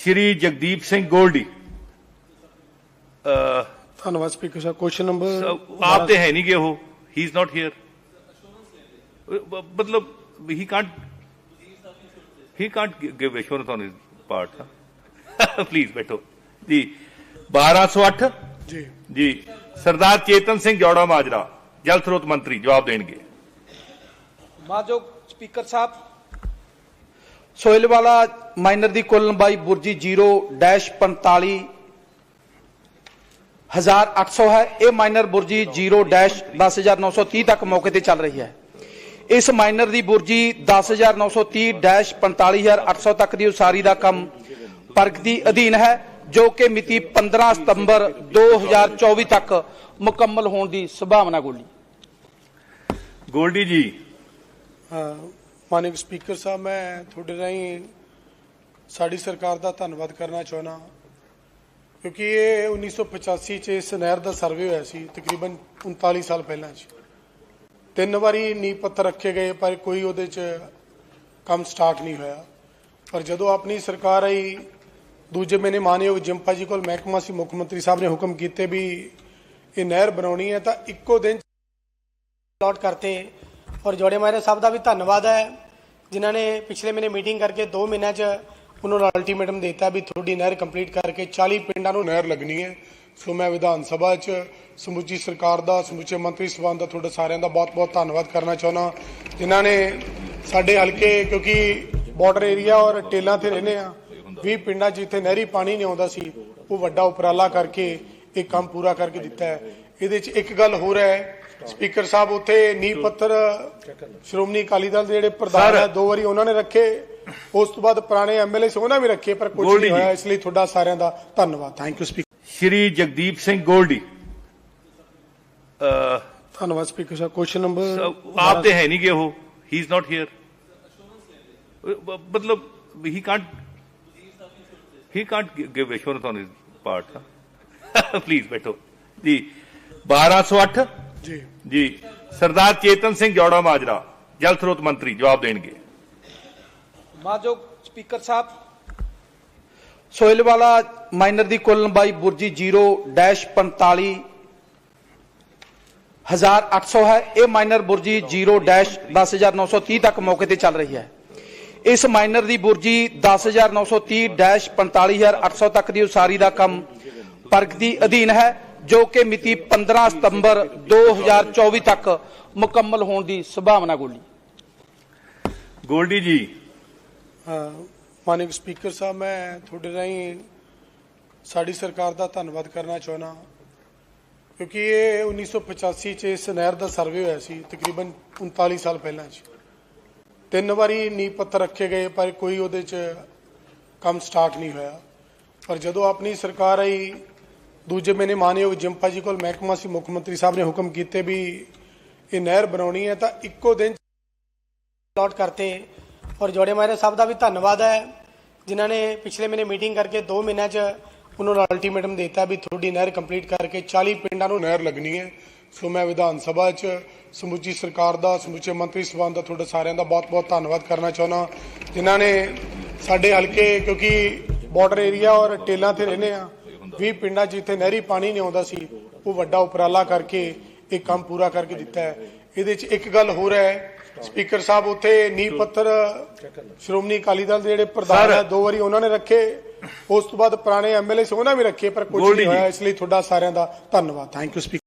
ਸ਼੍ਰੀ ਜਗਦੀਪ ਸਿੰਘ ਗੋਲਡੀ ਅਹ, ਧੰਨਵਾਦ ਸਪੀਕਰ ਸਾਹਿਬ question number ਆਪ ਤੇ ਹੈ ਨਹੀਂ ਕਿ ਉਹ ਹੀ ਇਜ਼ ਨਾਟ ਹੇਅਰ ਮਤਲਬ he can't he can't give assurance on his part please ਬੈਠੋ ਜੀ 1208 ਜੀ ਜੀ ਸਰਦਾਰ ਚੇਤਨ ਸਿੰਘ ਜੋੜਾ ਮਾਜਰਾ ਜਲ ਸਰੋਤ ਮੰਤਰੀ ਜਵਾਬ ਦੇਣਗੇ ਮਾਜੋ ਸਪੀਕਰ ਸਾਹਿਬ ਸੋਇਲ ਵਾਲਾ ਮਾਈਨਰ ਦੀ ਕੁੱਲ ਲੰਬਾਈ ਬੁਰਜੀ 0-45 1800 ਹੈ। ਇਹ ਮਾਈਨਰ ਬੁਰਜੀ 0-10930 ਤੱਕ ਮੌਕੇ ਤੇ ਚੱਲ ਰਹੀ ਹੈ। ਇਸ ਮਾਈਨਰ ਦੀ ਬੁਰਜੀ 10930-45800 ਤੱਕ ਦੀ ਉਸਾਰੀ ਦਾ ਕੰਮ ਪ੍ਰਗਤੀ ਅਧੀਨ ਹੈ ਜੋ ਕਿ ਮਿਤੀ 15 ਸਤੰਬਰ 2024 ਤੱਕ ਮੁਕੰਮਲ ਹੋਣ ਦੀ ਸੰਭਾਵਨਾ ਗੋਲੀ ਗੋਲਡੀ ਜੀ। ਮਾਨਯੋਗ ਸਪੀਕਰ ਸਾਹਿਬ, ਮੈਂ ਤੁਹਾਡੇ ਰਾਹੀਂ ਸਾਡੀ ਸਰਕਾਰ ਦਾ ਧੰਨਵਾਦ ਕਰਨਾ ਚਾਹੁੰਦਾ ਕਿਉਂਕਿ ਇਹ 1985 ਚ ਇਸ ਨਹਿਰ ਦਾ ਸਰਵੇ ਹੋਇਆ ਸੀ, ਤਕਰੀਬਨ 39 ਸਾਲ ਪਹਿਲਾਂ ਜੀ। ਤਿੰਨ ਵਾਰੀ ਨੀਂਹ ਪੱਥਰ ਰੱਖੇ ਗਏ, ਪਰ ਕੋਈ ਉਹਦੇ ਚ ਕੰਮ ਸਟਾਰਟ ਨਹੀਂ ਹੋਇਆ। ਪਰ ਜਦੋਂ ਆਪਣੀ ਸਰਕਾਰ ਆਈ, ਦੂਜੇ ਮਹੀਨੇ ਮਾਨਯੋਗ ਜਿੰਪਾ ਜੀ ਕੋਲ ਮਹਿਕਮਾ ਸੀ, ਮੁੱਖ ਮੰਤਰੀ ਸਾਹਿਬ ਨੇ ਹੁਕਮ ਕੀਤੇ ਵੀ ਇਹ ਨਹਿਰ ਬਣਾਉਣੀ ਹੈ, ਤਾਂ ਇੱਕੋ ਦਿਨ ਅਲਾਟ ਕਰਤੇ ਔਰ ਜੋੜੇ ਮਾਰੇ ਸਾਹਿਬ ਦਾ ਵੀ ਧੰਨਵਾਦ ਹੈ, ਜਿਨ੍ਹਾਂ ਨੇ ਪਿਛਲੇ ਮਹੀਨੇ ਮੀਟਿੰਗ ਕਰਕੇ 2 ਮਹੀਨਿਆਂ 'ਚ ਉਹਨਾਂ ਨੂੰ ਅਲਟੀਮੇਟਮ ਦਿੱਤਾ ਵੀ ਤੁਹਾਡੀ ਨਹਿਰ ਕੰਪਲੀਟ ਕਰਕੇ 40 ਪਿੰਡਾਂ ਨੂੰ ਨਹਿਰ ਲੱਗਣੀ ਹੈ। ਸੋ ਮੈਂ ਵਿਧਾਨ ਸਭਾ 'ਚ, ਸਮੁੱਚੀ ਸਰਕਾਰ ਦਾ, ਸਮੁੱਚੇ ਮੰਤਰੀ ਸਭਾ ਦਾ, ਤੁਹਾਡੇ ਸਾਰਿਆਂ ਦਾ ਬਹੁਤ-ਬਹੁਤ ਧੰਨਵਾਦ ਕਰਨਾ ਚਾਹੁੰਦਾ ਜਿਨ੍ਹਾਂ ਨੇ ਸਾਡੇ ਹਲਕੇ, ਕਿਉਂਕਿ ਬਾਰਡਰ ਏਰੀਆ ਔਰ ਟੇਲਾਂ ਤੇ ਰਹਿੰਦੇ ਆ 20 ਪਿੰਡਾਂ 'ਚ ਜਿੱਥੇ ਨਹਿਰੀ ਪਾਣੀ ਨਹੀਂ ਆਉਂਦਾ ਸੀ, ਉਹ ਵੱਡਾ ਉਪਰਾਲਾ ਕਰਕੇ ਇਹ ਕੰਮ ਪੂਰਾ ਕਰਕੇ ਦਿੱਤਾ ਹੈ। ਇਹਦੇ 'ਚ ਇੱਕ ਗੱਲ ਹੋਰ ਹੈ ਸਪੀਕਰ ਸਾਹਿਬ ਉੱਥੇ ਨੀਂਹ ਪੱਥਰ ਸ਼੍ਰੋਮਣੀ ਅਕਾਲੀ ਦਲ ਦੇ ਜਿਹੜੇ ਪ੍ਰਧਾਨ ਹੈ ਦੋ ਵਾਰੀ ਉਹਨਾਂ ਨੇ ਰੱਖੇ। ਉਸ ਤੋਂ ਬਾਅਦ ਪੁਰਾਣੇ ਐਮਐਲਏ ਸੀ ਉਹਨਾਂ ਵੀ ਰੱਖੇ ਪਰ ਕੁਝ ਨਹੀਂ। ਹੋਇਆ। ਇਸ ਲਈ ਤੁਹਾਡਾ ਸਾਰਿਆਂ ਦਾ ਧੰਨਵਾਦ। Thank you speaker Shri Jagdeep Singh Goldy. ਧੰਨਵਾਦ ਸਪੀਕਰ ਸਾਹਿਬ। ਕੁਐਸਚਨ ਨੰਬਰ ਆਪ ਤੇ ਹੈ ਨਹੀਂ ਕਿ ਉਹ। ਹੀ ਇਜ਼ ਨਾਟ ਹੇਅਰ ਮਤਲਬ he can't he can't give assurance on his part please ਬੈਠੋ। ਜੀ 1208 ਜੀ। ਜੀ ਸਰਦਾਰ ਚੇਤਨ ਸਿੰਘ ਜੋੜਾ ਮਾਜਰਾ ਜਲ ਸਰੋਤ ਮੰਤਰੀ ਜਵਾਬ ਦੇਣਗੇ। ਮਾਜੋ ਸਪੀਕਰ ਸਾਹਿਬ ਸੋਇਲ ਵਾਲਾ ਮਾਈਨਰ ਦੀ ਕੁੱਲ ਲੰਬਾਈ ਬੁਰਜੀ 0-45 1800 ਹੈ। ਇਹ ਮਾਈਨਰ ਬੁਰਜੀ 0-10930 ਤੱਕ ਮੌਕੇ ਤੇ ਚੱਲ ਰਹੀ ਹੈ। ਇਸ ਮਾਈਨਰ ਦੀ ਬੁਰਜੀ 10930-45800 ਤੱਕ ਦੀ ਉਸਾਰੀ ਦਾ ਕੰਮ ਪ੍ਰਗਤੀ ਅਧੀਨ ਹੈ। ਜੋ ਕਿ ਮਿਤੀ 15 ਸਤੰਬਰ 2024 ਤੱਕ ਮੁਕੰਮਲ ਹੋਣ ਦੀ ਸੰਭਾਵਨਾ ਗੋਲੀ। ਗੋਲਡੀ ਜੀ। ਮਾਨਯੋਗ ਸਪੀਕਰ ਸਾਹਿਬ ਮੈਂ ਤੁਹਾਡੇ ਰਾਹੀਂ ਸਾਡੀ ਸਰਕਾਰ ਦਾ ਧੰਨਵਾਦ ਕਰਨਾ ਚਾਹੁੰਦਾ ਕਿਉਂਕਿ ਇਹ 1985 ਚ ਇਸ ਨਹਿਰ ਦਾ ਸਰਵੇ ਹੋਇਆ ਸੀ ਤਕਰੀਬਨ 39 ਸਾਲ ਪਹਿਲਾਂ ਜੀ। ਤਿੰਨ ਵਾਰੀ ਨੀਂਹ ਪੱਥਰ ਰੱਖੇ ਗਏ ਪਰ ਕੋਈ ਉਹਦੇ ਚ ਕੰਮ ਸਟਾਰਟ ਨਹੀਂ ਹੋਇਆ। ਪਰ ਜਦੋਂ ਆਪਣੀ ਸਰਕਾਰ ਆਈ ਦੂਜੇ ਮੈਨੇ ਮਾਨਯੋਗ ਜਿੰਪਾ ਜੀ ਕੋਲ ਮਹਿਕਮਾ ਸੀ, ਮੁੱਖ ਮੰਤਰੀ ਸਾਹਿਬ ਨੇ ਹੁਕਮ ਕੀਤੇ ਵੀ ਇਹ ਨਹਿਰ ਬਣਾਉਣੀ ਹੈ ਤਾਂ ਇੱਕੋ ਦਿਨ ਅਲਾਟ ਕਰਤੇ ਔਰ ਜੋੜੇ ਮਾਰੇ ਸਾਹਿਬ ਦਾ ਵੀ ਧੰਨਵਾਦ ਹੈ, ਜਿਨ੍ਹਾਂ ਨੇ ਪਿਛਲੇ ਮਹੀਨੇ ਮੀਟਿੰਗ ਕਰਕੇ 2 ਮਹੀਨਿਆਂ 'ਚ ਉਹਨਾਂ ਨੂੰ ਅਲਟੀਮੇਟਮ ਦਿੱਤਾ ਵੀ ਤੁਹਾਡੀ ਨਹਿਰ ਕੰਪਲੀਟ ਕਰਕੇ 40 ਪਿੰਡਾਂ ਨੂੰ ਨਹਿਰ ਲੱਗਣੀ ਹੈ। ਸੋ ਮੈਂ ਵਿਧਾਨ ਸਭਾ 'ਚ, ਸਮੁੱਚੀ ਸਰਕਾਰ ਦਾ, ਸਮੁੱਚੇ ਮੰਤਰੀ ਸਭਾ ਦਾ, ਤੁਹਾਡਾ ਸਾਰਿਆਂ ਦਾ ਬਹੁਤ-ਬਹੁਤ ਧੰਨਵਾਦ ਕਰਨਾ ਚਾਹੁੰਦਾ ਜਿਨ੍ਹਾਂ ਨੇ ਸਾਡੇ ਹਲਕੇ, ਕਿਉਂਕਿ ਬਾਰਡਰ ਏਰੀਆ ਔਰ ਟੇਲਾਂ ਤੇ ਰਹਿੰਦੇ ਆ 20 ਪਿੰਡਾਂ 'ਚ ਜਿੱਥੇ ਨਹਿਰੀ ਪਾਣੀ ਨਹੀਂ ਆਉਂਦਾ ਸੀ ਉਹ ਵੱਡਾ ਉਪਰਾਲਾ ਕਰਕੇ ਇਹ ਕੰਮ ਪੂਰਾ ਕਰਕੇ ਦਿੱਤਾ ਹੈ। ਇਹਦੇ 'ਚ ਇੱਕ ਗੱਲ ਹੋਰ ਹੈ ਸਪੀਕਰ ਸਾਹਿਬ ਉੱਥੇ ਨੀਂਹ ਪੱਥਰ ਸ਼੍ਰੋਮਣੀ ਅਕਾਲੀ ਦਲ ਦੇ ਜਿਹੜੇ ਪ੍ਰਧਾਨ ਹੈ ਦੋ ਵਾਰੀ ਉਹਨਾਂ ਨੇ ਰੱਖੇ। ਉਸ ਤੋਂ ਬਾਅਦ ਪੁਰਾਣੇ ਐਮਐਲਏ ਸੀ ਉਹਨਾਂ ਵੀ ਰੱਖੇ ਪਰ ਕੁਝ ਨਹੀਂ। ਹੋਇਆ ਇਸ ਲਈ ਤੁਹਾਡਾ ਸਾਰਿਆਂ ਦਾ ਧੰਨਵਾਦ। Thank you speaker